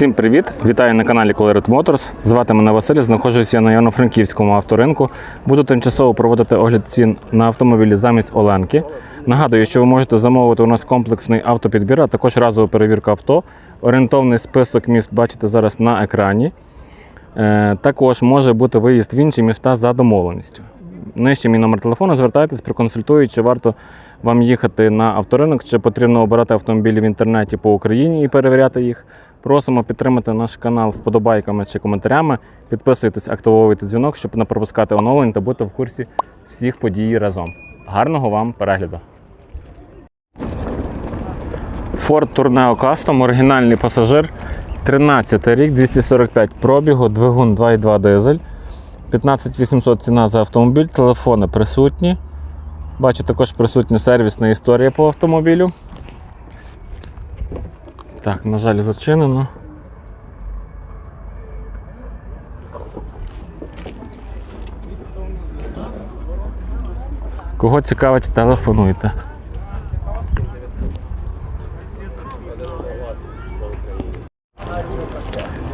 Всім привіт! Вітаю на каналі Colored Motors. Звати мене Василь, знаходжуся я на Івано-Франківському авторинку. Буду тимчасово проводити огляд цін на автомобілі замість Оленки. Нагадую, що ви можете замовити у нас комплексний автопідбір, а також разову перевірку авто. Орієнтовний список міст бачите зараз на екрані. Е, Також може бути виїзд в інші міста за домовленістю. Нижче мій номер телефону, звертайтесь, проконсультую, чи варто вам їхати на авторинок, чи потрібно обирати автомобілі в інтернеті по Україні і перевіряти їх. Просимо підтримати наш канал вподобайками чи коментарями. Підписуйтесь, активовуйте дзвінок, щоб не пропускати оновлень та бути в курсі всіх подій разом. Гарного вам перегляду! Ford Tourneo Custom, оригінальний пасажир, 13 рік, 245 пробігу, двигун 2.2 дизель, 15800 ціна за автомобіль, телефони присутні. Бачу також присутня сервісна історія по автомобілю. Так, на жаль, зачинено. Кого цікавить, телефонуйте.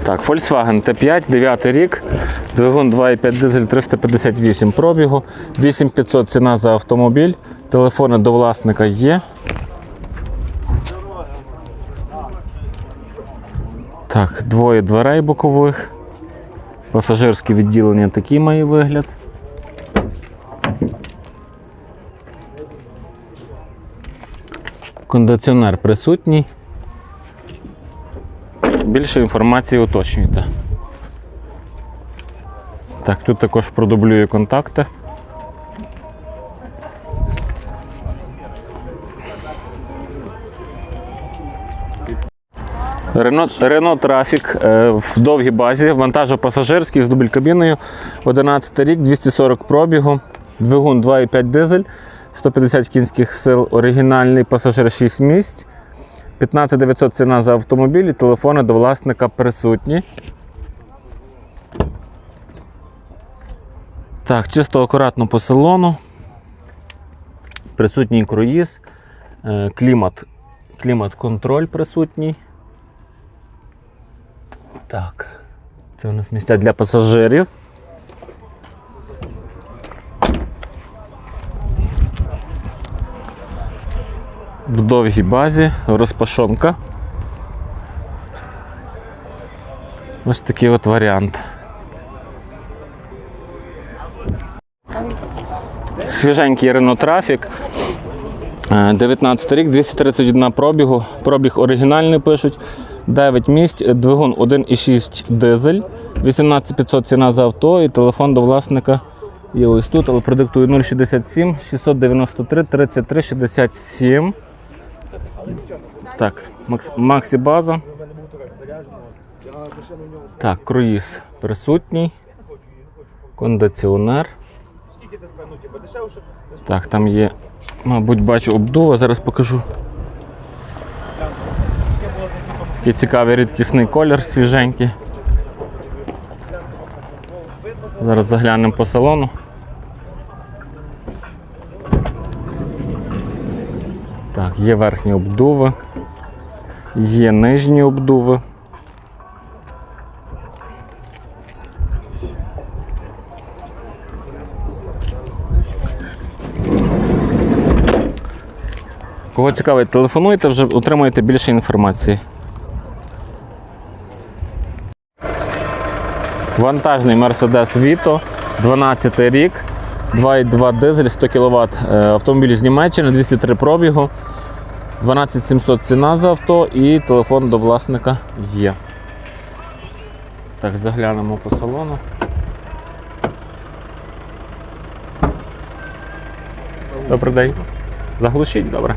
Так, Volkswagen T5, 9 рік, двигун 2,5 дизель 358 пробігу, 8500 ціна за автомобіль, телефони до власника є. Так, двоє дверей бокових. Пасажирське відділення такий має вигляд. Кондиціонер присутній. Більше інформації уточнюйте. Так, тут також продублюю контакти. Рено, Трафік е, в довгій базі, вантажопасажирський з дубль кабіною, 11 рік, 240 пробігу, двигун 2,5 дизель, 150 кінських сил, оригінальний пасажир 6 місць, 15 900 ціна за автомобіль, і телефони до власника присутні. Так, чисто акуратно по салону. Присутній круїз, е, клімат, клімат-контроль присутній. Так, це у нас місця для пасажирів. В довгій базі розпашонка. Ось такий от варіант. Свіженький Renault Traffic. Е, 19 рік, 231 пробігу. Пробіг оригінальний пишуть. 9 місць, двигун 1,6 дизель, 18500 ціна за авто і телефон до власника є ось тут, але продиктую 067 693 33 67. Так, Макс, Максі база. Так, круїз присутній. Кондиціонер. Так, там є, мабуть, бачу обдува, зараз покажу. Такий цікавий рідкісний колір свіженький. Зараз заглянемо по салону. Так, є верхні обдуви, є нижні обдуви. Кого цікавить, телефонуйте, вже отримаєте більше інформації. Вантажний Mercedes Vito, 12 рік, 2,2 дизель, 100 кВт. Автомобіль з Німеччини, 203 пробігу, 12700 ціна за авто і телефон до власника є. Так, заглянемо по салону. Добрий день. Заглушіть, добре.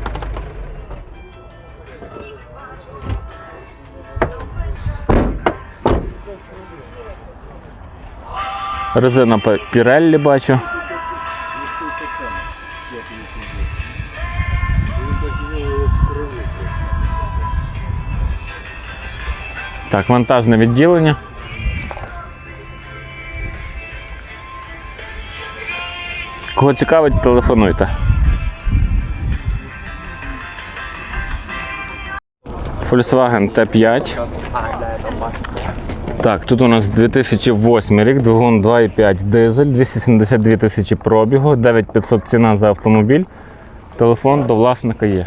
Резина Pirelli бачу. Так, вантажне відділення. Кого цікавить, телефонуйте. Volkswagen T5. Так, тут у нас 2008 рік, двигун 2,5 дизель, 272 тисячі пробігу, 9500 ціна за автомобіль. Телефон до власника є.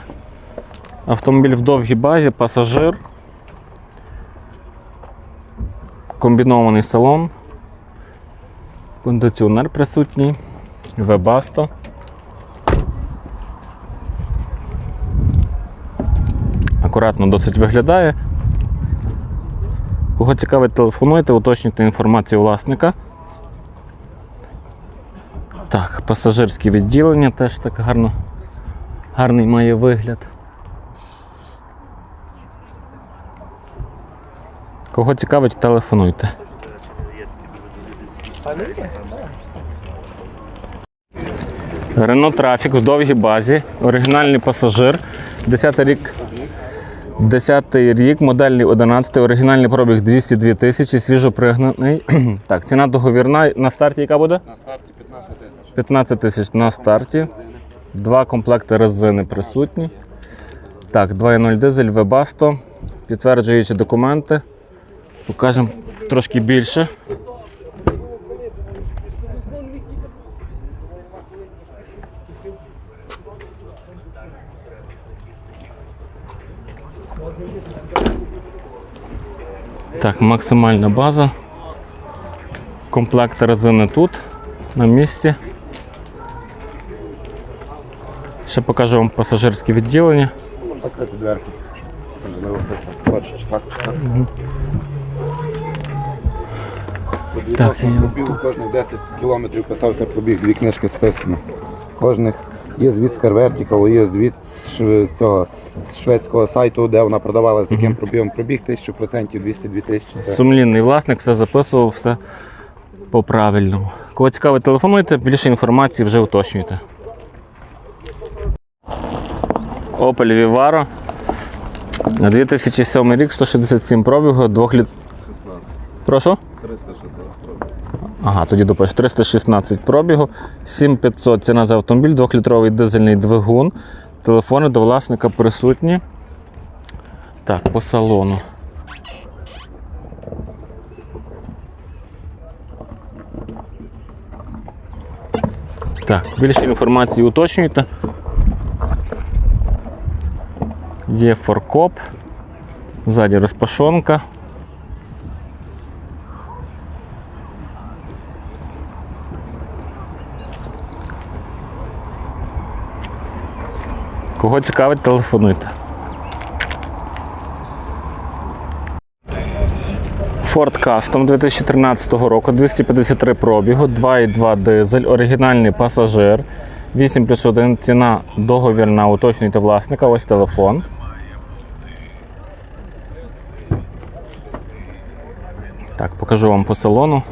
Автомобіль в довгій базі, пасажир. Комбінований салон. Кондиціонер присутній. Вебасто. Акуратно досить виглядає. Кого цікавить, телефонуйте, уточнюйте інформацію власника. Так, пасажирське відділення теж так гарно, гарний має вигляд. Кого цікавить, телефонуйте. Рено Трафік в довгій базі, оригінальний пасажир, 10 рік. 10 рік, модельний 11, оригінальний пробіг 202 тисячі, свіжо пригнаний. так, ціна договірна на старті яка буде? На старті 15 тисяч. 15 тисяч на старті. Два комплекти резини присутні. Так, 2.0 дизель, Webasto. Підтверджуючи документи. Покажемо трошки більше. Так, максимальна база. Комплект резини тут, на місці. Ще покажу вам пасажирське відділення. Так, я- кожних 10 кілометрів писався пробіг, дві книжки списано. Кожних є звіт з є звіт з цього з шведського сайту, де вона продавала з яким пробігом пробіг 1000%, 202 тисячі. Це Сумлінний власник, все записував, все по правильному. Кого цікаво, телефонуйте, більше інформації вже уточнюйте. Opel Vivaro. 2007 рік, 167 пробігу, 2 літ... Прошу? 316 Ага, тоді допиш 316 пробігу, 7500 ціна за автомобіль, 2-літровий дизельний двигун. Телефони до власника присутні. Так, по салону. Так, більше інформації уточнюйте. Є форкоп, ззаді розпашонка. Кого цікавить, телефонуйте. Ford Custom 2013 року, 253 пробігу, 2,2 дизель, оригінальний пасажир, 8 плюс 1 ціна договірна, уточнюйте власника, ось телефон. Так, покажу вам по салону.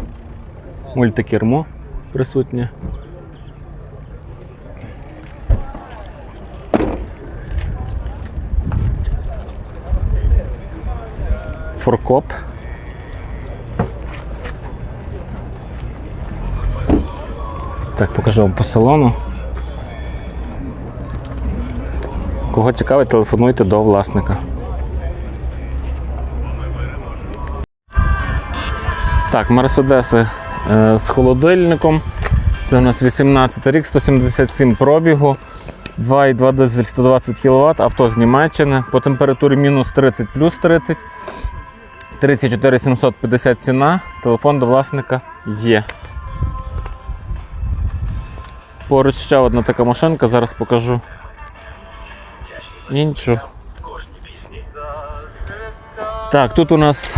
Мультикермо присутнє. Форкоп. Так, покажу вам по салону. Кого цікавить, телефонуйте до власника. Так, мерседеси е, з холодильником. Це у нас 18 рік, 177 пробігу, 2,2 дизель 120 кВт, авто з Німеччини. По температурі мінус 30 плюс 30. 34 750 ціна. Телефон до власника є. Поруч ще одна така машинка, зараз покажу іншу. Так, тут у нас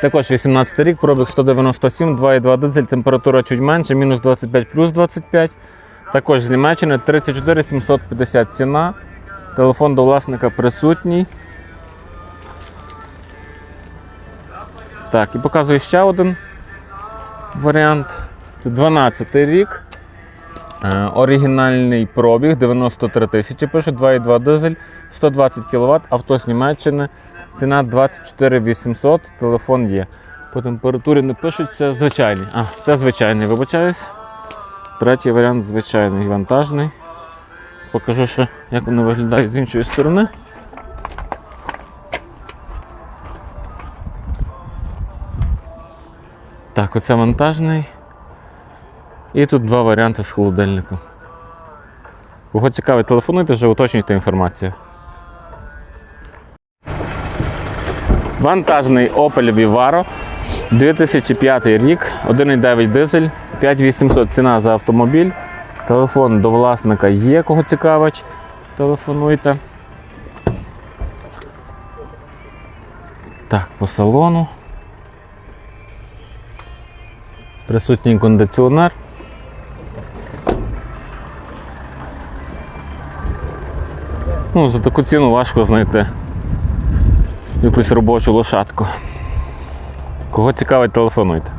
також 18 рік, пробіг 197, 2,2 дизель, температура чуть менше, мінус 25 плюс 25. Також з Німеччини 34 750 ціна. Телефон до власника присутній. Так, і показую ще один варіант. Це 12 рік. Е, оригінальний пробіг 93 тисячі пише, 2,2 дизель, 120 кВт, авто з Німеччини. Ціна 24 800, телефон є. По температурі не пишуть, це звичайний. А, це звичайний, вибачаюсь. Третій варіант звичайний вантажний. Покажу ще, як воно виглядає з іншої сторони. Так, оце монтажний. І тут два варіанти з холодильника. Кого цікавить, телефонуйте, вже уточнюйте інформацію. Вантажний Opel Vivaro 2005 рік, 1,9 дизель, 5800 ціна за автомобіль. Телефон до власника є, кого цікавить. Телефонуйте. Так, по салону. Присутній кондиціонер. Ну, за таку ціну важко знайти якусь робочу лошадку. Кого цікавить, телефонуйте.